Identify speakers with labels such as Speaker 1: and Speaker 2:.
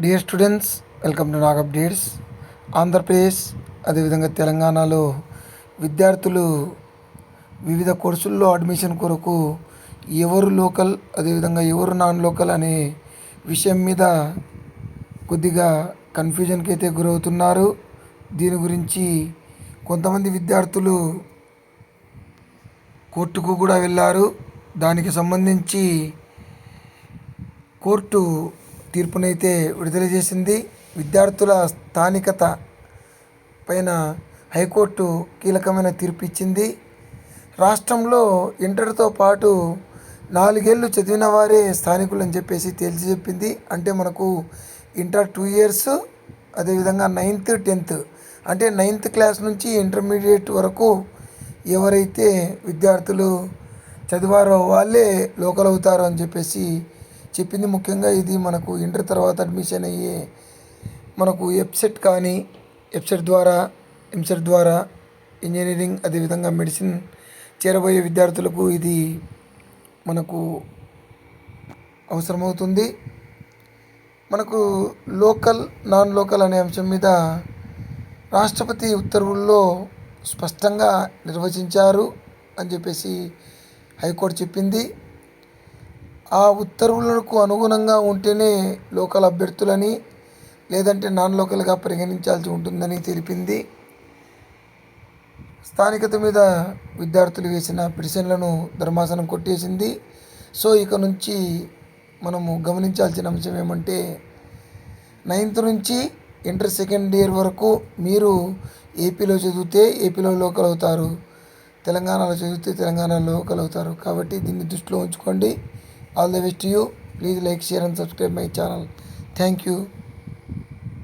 Speaker 1: Dear students welcome to Nag updates Andhra Pradesh అదేవిధంగా తెలంగాణలో విద్యార్థులు వివిధ కోర్సుల్లో అడ్మిషన్ కొరకు ఎవరు లోకల్ అదేవిధంగా ఎవరు నాన్ లోకల్ అనే విషయం మీద కొద్దిగా కన్ఫ్యూజన్కి అయితే గురవుతున్నారు. దీని గురించి కొంతమంది విద్యార్థులు కోర్టుకు కూడా వెళ్ళారు. దానికి సంబంధించి కోర్టు తీర్పునైతే విడుదల చేసింది. విద్యార్థుల స్థానికత పైన హైకోర్టు కీలకమైన తీర్పు ఇచ్చింది రాష్ట్రంలో ఇంటర్తో పాటు నాలుగేళ్ళు చదివిన వారే స్థానికులు అని చెప్పేసి తేల్చి చెప్పింది. అంటే మనకు ఇంటర్ టూ ఇయర్స్ అదేవిధంగా నైన్త్ టెన్త్. అంటే నైన్త్ క్లాస్ నుంచి ఇంటర్మీడియట్ వరకు ఎవరైతే విద్యార్థులు చదివారో వాళ్ళే లోకల్ అవుతారు అని చెప్పేసి చెప్పింది ముఖ్యంగా ఇది మనకు ఇంటర్ తర్వాత అడ్మిషన్ అయ్యే మనకు ఎప్సెట్ కానీ ఎఫ్సెట్ ద్వారా ఎంసెట్ ద్వారా ఇంజనీరింగ్ అదేవిధంగా మెడిసిన్ చేరబోయే విద్యార్థులకు ఇది మనకు అవసరమవుతుంది. మనకు లోకల్ నాన్ లోకల్ అనే అంశం మీద రాష్ట్రపతి ఉత్తర్వుల్లో స్పష్టంగా నిర్వచించారు అని చెప్పేసి హైకోర్టు చెప్పింది. ఆ ఉత్తర్వులకు అనుగుణంగా ఉంటేనే లోకల్ అభ్యర్థులని లేదంటే నాన్ లోకల్గా పరిగణించాల్సి ఉంటుందని తెలిపింది. స్థానికత మీద విద్యార్థులు వేసిన పిటిషన్లను ధర్మాసనం కొట్టేసింది. సో ఇక నుంచి మనము గమనించాల్సిన అంశం ఏమంటే నైన్త్ నుంచి ఇంటర్ సెకండ్ ఇయర్ వరకు మీరు ఏపీలో చదివితే ఏపీలో లోకల్ అవుతారు. తెలంగాణలో చదివితే తెలంగాణలో లోకల్ అవుతారు. కాబట్టి దీన్ని దృష్టిలో ఉంచుకోండి. All the best to you. Please like, share and subscribe my channel. Thank you.